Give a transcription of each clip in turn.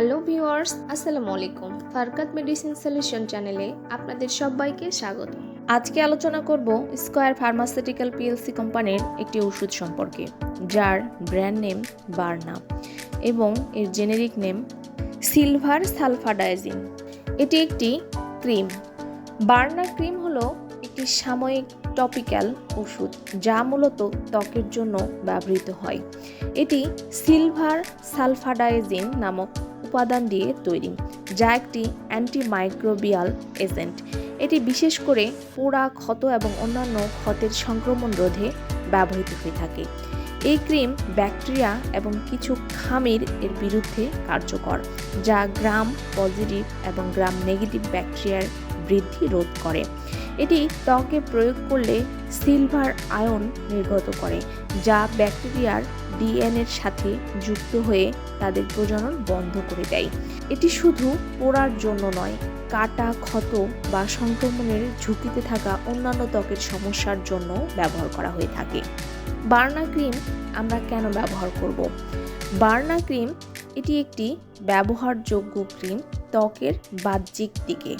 Hello viewers, আসসালামু আলাইকুম। ফারকাত medicine solution চ্যানেলে আপনাদের সবাইকে স্বাগত। আজকে আলোচনা করব স্কয়ার ফার্মাসিউটিক্যাল পিএলসি কোম্পানির একটি ওষুধ সম্পর্কে, যার ব্র্যান্ড নেম বার্না এবং এর জেনেরিক নেম সিলভার সালফাডাইজিন। এটি একটি ক্রিম। বার্না ক্রিম হলো একটি সাময়িক টপিক্যাল ওষুধ, যা মূলত ত্বকের জন্য ব্যবহৃত হয়। এটি সিলভার সালফাডাইজিন নামক উপাদান দিয়ে তৈরি, যা একটি অ্যান্টিমাইক্রোবিয়াল এজেন্ট এটি বিশেষ করে পোড়া ক্ষত এবং অন্যান্য ক্ষতের সংক্রমণ রোধে ব্যবহৃত হয়ে থাকে। এই ক্রিম ব্যাকটেরিয়া এবং কিছু খামির এর বিরুদ্ধে কার্যকর, যা গ্রাম পজিটিভ এবং গ্রাম নেগেটিভ ব্যাকটেরিয়ার বৃদ্ধি রোধ করে। এটি ত্বকে প্রয়োগ করলে সিলভার আয়ন নির্গত করে, যা ব্যাকটেরিয়ার ডিএনএর সাথে যুক্ত হয়ে তাদের প্রজনন বন্ধ করে দেয়। এটি শুধু পোড়ার জন্য নয়, কাটা, ক্ষত বা সংক্রমণের ঝুঁকিতে থাকা অন্যান্য ত্বকের সমস্যার জন্য ব্যবহার করা হয়ে থাকে। বার্না ক্রিম আমরা কেন ব্যবহার করব? বার্না ক্রিম এটি একটি ব্যবহারযোগ্য ক্রিম ত্বকের বাহ্যিক দিকে।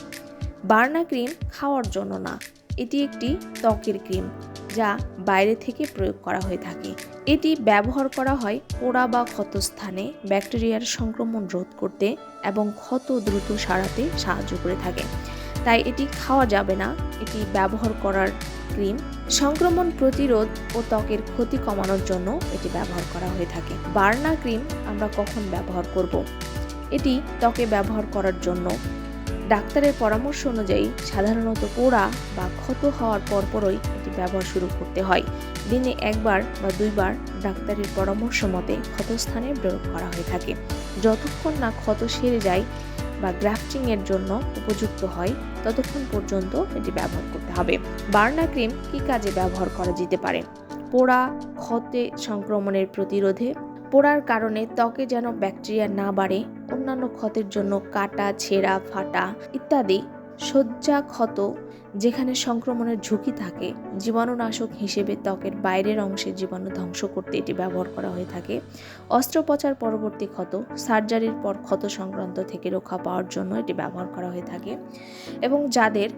বার্না ক্রিম খাওয়ার জন্য না। এটি একটি ত্বকের ক্রিম, যা বাইরে থেকে প্রয়োগ করা হয়ে থাকে। এটি ব্যবহার করা হয় পোড়া বা ক্ষত স্থানে ব্যাকটেরিয়ার সংক্রমণ রোধ করতে এবং ক্ষত দ্রুত সারাতে সাহায্য করে থাকে। তাই এটি খাওয়া যাবে না। এটি ব্যবহার করার ক্রিম সংক্রমণ প্রতিরোধ ও ত্বকের ক্ষতি কমানোর জন্য এটি ব্যবহার করা হয়ে থাকে। বার্না ক্রিম আমরা কখন ব্যবহার করব? এটি ত্বকে ব্যবহার করার জন্য ডাক্তারের পরামর্শ অনুযায়ী সাধারণত পোড়া বা ক্ষত হওয়ার পরপরই এটি ব্যবহার শুরু করতে হয়। দিনে একবার বা দুইবার ডাক্তারের পরামর্শ মতে ক্ষতস্থানে প্রয়োগ করা হয়ে থাকে। যতক্ষণ না ক্ষত সেরে যায় বা গ্রাফটিংয়ের জন্য উপযুক্ত হয়, ততক্ষণ পর্যন্ত এটি ব্যবহার করতে হবে। বার্না ক্রিম কী কাজে ব্যবহার করা যেতে পারে? পোড়া, ক্ষতে সংক্রমণের প্রতিরোধে পোড়ার কারণে ত্বকে যেন ব্যাকটেরিয়া না বাড়ে, অন্যান্য ক্ষতের জন্য কাটা, ছেঁড়া, ফাটা ইত্যাদি সজ্জা ক্ষত যেখানে সংক্রমণের ঝুঁকি থাকে, জীবাণুনাশক হিসেবে ত্বকের বাইরের অংশের জীবাণু ধ্বংস করতে এটি ব্যবহার করা হয়ে থাকে। অস্ত্রোপচার পরবর্তী ক্ষত, সার্জারির পর ক্ষত সংক্রান্ত থেকে রক্ষা পাওয়ার জন্য এটি ব্যবহার করা হয়ে থাকে এবং যাদের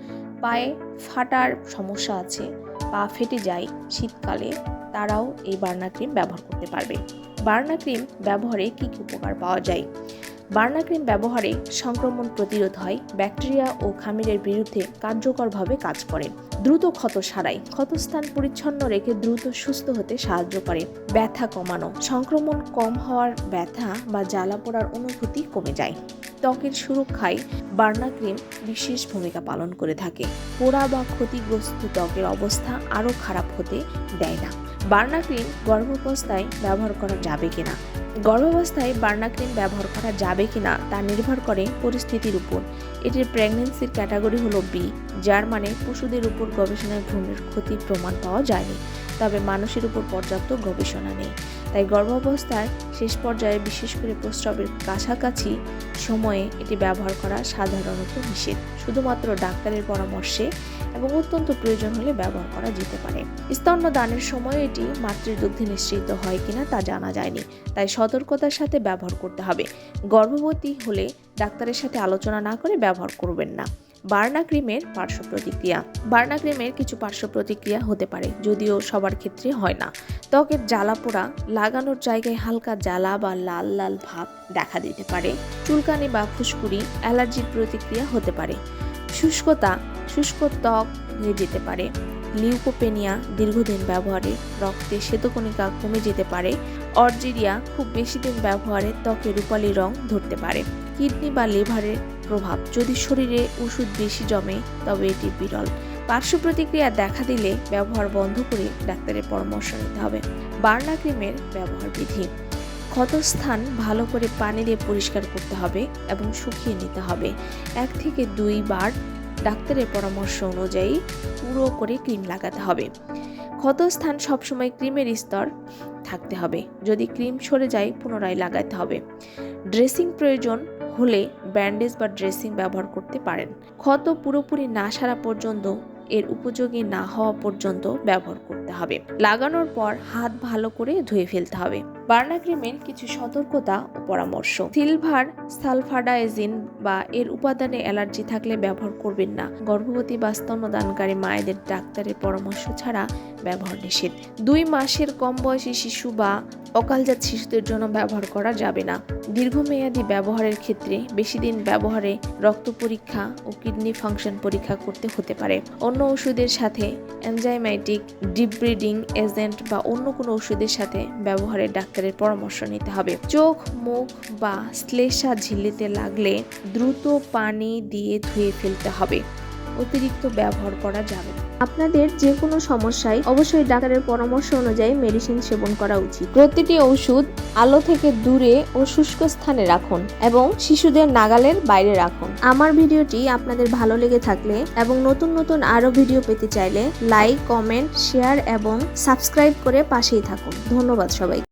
পায়ে ফাটার সমস্যা আছে, পা ফেটে যায় শীতকালে তারাও এই বার্না ক্রিম ব্যবহার করতে পারবে। বার্না ক্রিম ব্যবহারে কী কী উপকার পাওয়া যায়? বার্না ক্রিম ব্যবহারে সংক্রমণ প্রতিরোধ হয়, ব্যাকটেরিয়া ও খামিরের বিরুদ্ধে কার্যকরভাবে কাজ করে। দ্রুত ক্ষত সারায়, ক্ষতস্থান পরিচ্ছন্ন রেখে দ্রুত সুস্থ হতে সাহায্য করে। ব্যথা কমানো, সংক্রমণ কম হওয়ার ব্যথা বা জ্বালা পোড়ার অনুভূতি কমে যায়। ত্বকের সুরক্ষায় বার্না ক্রিম বিশেষ ভূমিকা পালন করে থাকে। পোড়া বা ক্ষতিগ্রস্ত ত্বকের অবস্থা আরও খারাপ হতে দেয় না। বার্না ক্রিম গর্ভাবস্থায় ব্যবহার করা যাবে কিনা? গর্ভাবস্থায় বার্না ক্রিম ব্যবহার করা যাবে কিনা তা নির্ভর করে পরিস্থিতির উপর। এটির প্রেগনেন্সির ক্যাটাগরি হলো বি যার মানে পশুদের উপর গবেষণায় ভ্রূণের ক্ষতি প্রমাণ পাওয়া যায়নি। তবে মানুষের উপর পর্যাপ্ত গবেষণা নেই। তাই গর্ভাবস্থায় শেষ পর্যায়ে, বিশেষ করে প্রস্রাবের কাছাকাছি সময়ে এটি ব্যবহার করা সাধারণত নিষেধ। শুধুমাত্র ডাক্তারের পরামর্শে এবং অত্যন্ত প্রয়োজন হলে ব্যবহার করা যেতে পারে। স্তন্য দানের সময় এটি মাতৃদুগ্ধে নিশ্চিত হয় কিনা তা জানা যায়নি। তাই সতর্কতার সাথে ব্যবহার করতে হবে। গর্ভবতী হলে ডাক্তারের সাথে আলোচনা না করে ব্যবহার করবেন না। বার্না ক্রিমের পার্শ্ব প্রতিক্রিয়া। বার্না ক্রিমের কিছু পার্শ্ব প্রতিক্রিয়া হতে পারে, যদিও সবার ক্ষেত্রে হয় না। ত্বকের জ্বালা পোড়া, লাগানোর জায়গায় হালকা জ্বালা বা লাল লাল ভাব দেখা দিতে পারে। চুলকানি বা ফুসকুড়ি অ্যালার্জির প্রতিক্রিয়া হতে পারে। শুষ্কতা, শুষ্ক ত্বক হয়ে যেতে পারে। লিউকোপেনিয়া দীর্ঘদিন ব্যবহারে রক্তে শ্বেতকণিকা কমে যেতে পারে। অর্জিরিয়া খুব বেশি দিন ব্যবহারে ত্বকে রূপালি রং ধরতে পারে। কিডনি বা লিভারের প্রভাব। যদি শরীরে ওষুধ বেশি জমে, তবে এটি বিরল। পার্শ্ব প্রতিক্রিয়া দেখা দিলে ব্যবহার বন্ধ করে ডাক্তারের পরামর্শ নিতে হবে। বার্না ক্রিমের ব্যবহার বিধি। ক্ষতস্থান ভালো করে পানি দিয়ে পরিষ্কার করতে হবে এবং শুকিয়ে নিতে হবে। এক থেকে দুই বার ডাক্তারের পরামর্শ অনুযায়ী পুরো করে ক্রিম লাগাতে হবে। ক্ষতস্থান সবসময় ক্রিমের স্তর থাকতে হবে। যদি ক্রিম সরে যায়, পুনরায় লাগাতে হবে। ড্রেসিং প্রয়োজন হলে ব্যান্ডেজ বা ড্রেসিং ব্যবহার করতে পারেন। ক্ষত পুরোপুরি না সারা পর্যন্ত, এর উপযোগী না হওয়া পর্যন্ত ব্যবহার করতে হবে। লাগানোর পর হাত ভালো করে ধুয়ে ফেলতে হবে। বার্নাগ্রিমেন্ট কিছু সতর্কতা ও পরামর্শ। সিলভার সালফাডাইজিন বা এর উপাদানে অ্যালার্জি থাকলে ব্যবহার করবেন না। গর্ভবতী বা স্তন্যদানকারী মায়েদের ডাক্তারের পরামর্শ ছাড়া ব্যবহার নিষেধ। দুই মাসের কম বয়সী শিশু বা অকালজাত শিশুদের জন্য ব্যবহার করা যাবে না। দীর্ঘমেয়াদী ব্যবহারের ক্ষেত্রে বেশি দিন ব্যবহারে রক্ত পরীক্ষা ও কিডনি ফাংশন পরীক্ষা করতে হতে পারে। অন্য ওষুধের সাথে এনজাইমাইটিক ডিব্রিডিং এজেন্ট বা অন্য কোনো ওষুধের সাথে ব্যবহারের ডাক্তারের পরামর্শ নিতে হবে। চোখ, মুখ বা শ্লেষা ঝিল্লিতে লাগলে দ্রুত পানি দিয়ে ধুয়ে ফেলতে হবে। অতিরিক্ত ব্যবহার করা যাবে আপনাদের যে কোনো সমস্যায় অবশ্যই ডাক্তারের পরামর্শ অনুযায়ী মেডিসিন সেবন করা উচিত। প্রতিটি ওষুধ আলো থেকে দূরে ও শুষ্ক স্থানে রাখুন এবং শিশুদের নাগালের বাইরে রাখুন। আমার ভিডিওটি আপনাদের ভালো লেগে থাকলে এবং নতুন নতুন আরও ভিডিও পেতে চাইলে লাইক, কমেন্ট, শেয়ার এবং সাবস্ক্রাইব করে পাশেই থাকুন। ধন্যবাদ সবাই